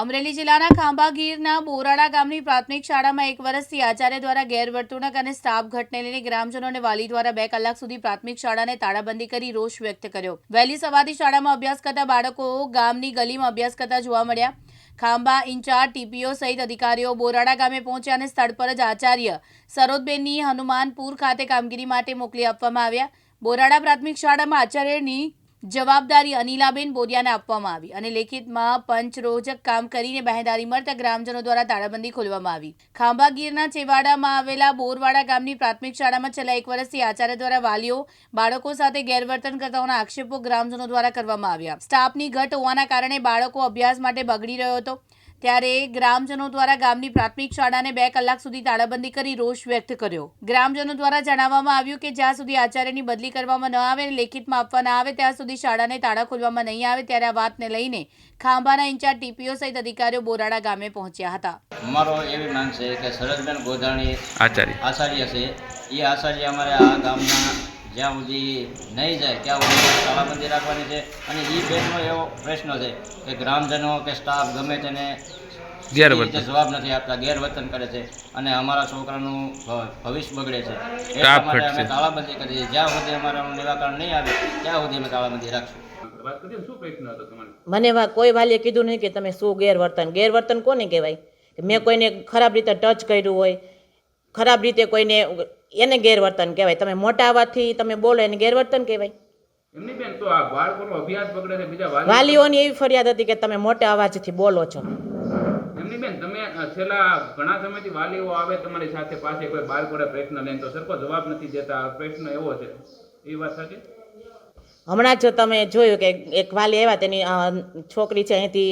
અમરેલી જિલ્લાના ખાંભા ગીરના બોરાડા ગામની પ્રાથમિક શાળામાં એક વર્ષથી આચાર્ય દ્વારા ગેરવર્તણૂક અને સ્ટાફ ઘટને લઈને ગ્રામજનો અને વાલી દ્વારા બે કલાક સુધી પ્રાથમિક શાળાને તાળાબંધી કરી રોષ વ્યક્ત કર્યો. વહેલી સવારથી શાળામાં અભ્યાસ કરતા બાળકો ગામની ગલીમાં અભ્યાસ કરતા જોવા મળ્યા. ખાંભા ઇન્ચાર્જ, ટીપીઓ સહિત અધિકારીઓ બોરાડા ગામે પહોંચ્યા અને સ્થળ પર જ આચાર્ય સરોદબેનની હનુમાનપુર ખાતે કામગીરી માટે મોકલી આપવામાં આવ્યા. બોરાડા પ્રાથમિક શાળામાં આચાર્યની જવાબદારી અનિલાબેન બોરિયાને આપવામાં આવી અને લેખિતમાં પંચરોજક કામ કરીને બાહેદારી મળતા ગ્રામજનો દ્વારા તાળાબંધી ખોલવામાં આવી. ખાંભા ગીરના ચેવાડામાં આવેલા બોરવાડા ગામની પ્રાથમિક શાળામાં છેલ્લા એક વર્ષથી આચાર્ય દ્વારા વાલીઓ, બાળકો સાથે ગેરવર્તન કરતાઓના આક્ષેપો ગ્રામજનો દ્વારા કરવામાં આવ્યા. સ્ટાફની ઘટ હોવાના કારણે બાળકો અભ્યાસ માટે બગડી રહ્યો હતો. ત્યારે ગ્રામજનો દ્વારા ગામની પ્રાથમિક શાળાને બે કલાક સુધી તાળાબંધી કરી રોષ વ્યક્ત કર્યો. ગ્રામજનો દ્વારા જણાવવામાં આવ્યું કે જ્યાં સુધી આચાર્યની બદલી કરવામાં ન આવે અને લેખિતમાં આપવા ન આવે ત્યાં સુધી શાળાને તાળા ખોલવામાં નહીં આવે ત્યારે આ વાતને લઈને ખાંભાના ઇન્ચાર્જ ટીપીઓ સહિત અધિકારીઓ બોરાડા ગામે પહોંચ્યા હતા. અમારો એવી માંગ છે કે સરસબેન ગોધાણી આચાર્ય. આચાર્ય છે. એ આચાર્ય અમારે આ ગામના જ્યાં સુધી નહીં જાય ત્યાં સુધી તાળાબંધી રાખવાની છે. અને એ બેનનો એવો પ્રશ્ન છે કે ગ્રામજનો કે સ્ટાફ ગમે તેને ગેરવર્તન. જવાબ નથી આપતા ગેરવર્તન કરે છે. અને અમારા છોકરાનું ભવિષ્ય બગડે છે. એટલા માટે અમે તાળાબંધી કરીએ છીએ. જ્યાં સુધી અમારાનું નિરાકરણ નહીં આવે ત્યાં સુધી અમે તાળાબંધી રાખશું. વાત કરીએ ને શું પ્રશ્ન હતો તમારે? મને કોઈ વાલીએ કીધું નહીં કે તમે શું ગેરવર્તન. ગેરવર્તન કોને કહેવાય? મેં કોઈને ખરાબ રીતે ટચ કર્યું હોય ખરાબ રીતે કોઈને એને ગેરવર્તન કહેવાય. તમે મોટા અવાજથી તમે બોલો એને ગેરવર્તન કહેવાય. વાલીઓની એવી ફરિયાદ હતી કે તમે મોટા અવાજથી બોલો છો. બેન તમે છેલ્લા ઘણા સમયથી વાલીઓ આવે તમારી સાથે પાસે કોઈ બાળકોને પ્રશ્ન લઈને તો સરખો જવાબ નથી દેતા. પ્રશ્ન એવો છે. એ વાત સાચી? હમણાં જ તમે જોયું કે એક વાલી આવ્યા તેની છોકરી છે અહીંથી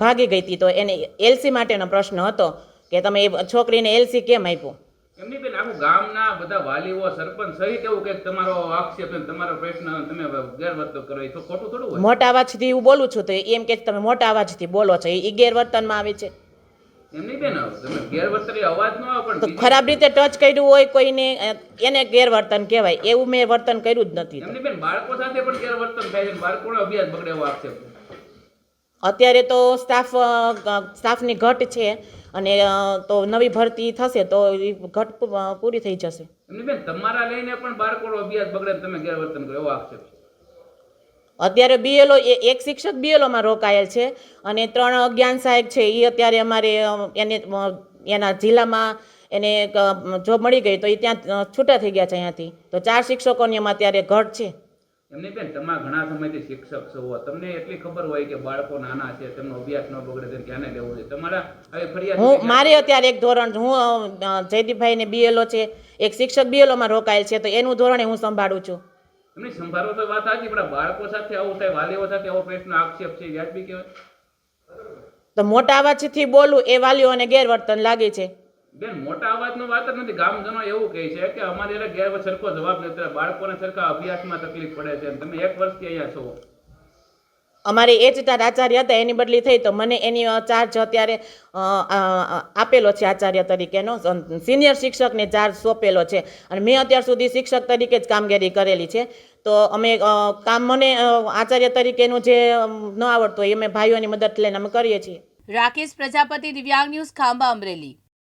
ભાગી ગઈ હતી. તો એને એલસી માટેનો પ્રશ્ન હતો કે તમે એ છોકરીને એલસી કેમ આપ્યો? એમની બેન આખું ગામના બધા વાલીઓ સરપંચ સહિત એવું કે તમારો આક્ષેપ તમારો પ્રશ્ન તમે ગેરવર્તન કરો એ તો ખોટું થોડું હોય. મોટા અવાજથી હું બોલું છું તો એમ કે તમે મોટા અવાજથી બોલો છો એ ગેરવર્તનમાં આવે છે. એમની બેન તમે ગેરવર્તન અવાજ ન આવે પણ ખરાબ રીતે ટચ કર્યું હોય કોઈને એને ગેરવર્તન કહેવાય એવું મેં વર્તન કર્યું જ નથી એમની બેન બાળકો સાથે પણ ગેરવર્તન થાય છે બાળકોનો અભ્યાસ બગડે એવો આક્ષેપ છે. અત્યારે તો સ્ટાફ સ્ટાફની ઘટ છે અને તો નવી ભરતી થશે તો એ ઘટ પૂરી થઈ જશે. બેન તમારા લઈને પણ બાળકોનો અભ્યાસ બગડે તમે ગેરવર્તન કરો એવો આક્ષેપ છે. અત્યારે બીએલઓ એક શિક્ષક બીએલઓમાં રોકાયેલ છે અને ત્રણ જ્ઞાન સહાયક છે. એ અત્યારે અમારે એને એના જિલ્લામાં એને જોબ મળી ગઈ તો એ ત્યાં છૂટા થઈ ગયા છે અહીંયાથી. તો ચાર શિક્ષકોની એમાં અત્યારે ઘટ છે. એમની બેન તમારા ઘણા સમયથી શિક્ષક છો. તમને એટલી ખબર હોય કે બાળકો નાના છે તેમનો અભ્યાસ ન બગડે તેને ધ્યાને લેવું જોઈએ તમારા હવે ફરિયાદ હું મારે અત્યારે એક ધોરણ હું જયદીપભાઈ ને બીએલઓ છે એક શિક્ષક બીએલઓમાં રોકાયેલ છે તો એનું ધોરણે હું સંભાળું છું. એમને સંભાળો તો વાત સાચી પણ બાળકો સાથે આવું થાય વાલીઓ સાથે આવો પ્રશ્ન આક્ષેપ છે વ્યાજબી કહેવાય. તો મોટા અવાજથી બોલું એ વાલીઓને ગેરવર્તન લાગે છે. બેન મોટા અવાજનો વાત જ નથી. ગામજનો એવું કહે છે કે અમારે એટલે ગેર સરખો જવાબ નથી બાળકોને સરખા અભ્યાસમાં તકલીફ પડે છે તમે એક વર્ષથી અહીંયા છો. અમારે એ જ આચાર્ય હતા એની બદલી થઈ તો મને એની ચાર્જ અત્યારે આપેલો છે આચાર્ય તરીકેનો સિનિયર શિક્ષકને ચાર્જ સોંપેલો છે. અને મેં અત્યાર સુધી શિક્ષક તરીકે જ કામગીરી કરેલી છે. તો અમે કામ મને આચાર્ય તરીકેનું જે ન આવડતું એ અમે ભાઈઓની મદદ લઈને અમે કરીએ છીએ. રાકેશ પ્રજાપતિ દિવ્યાંગ ન્યૂઝ ખાંભા અમરેલી.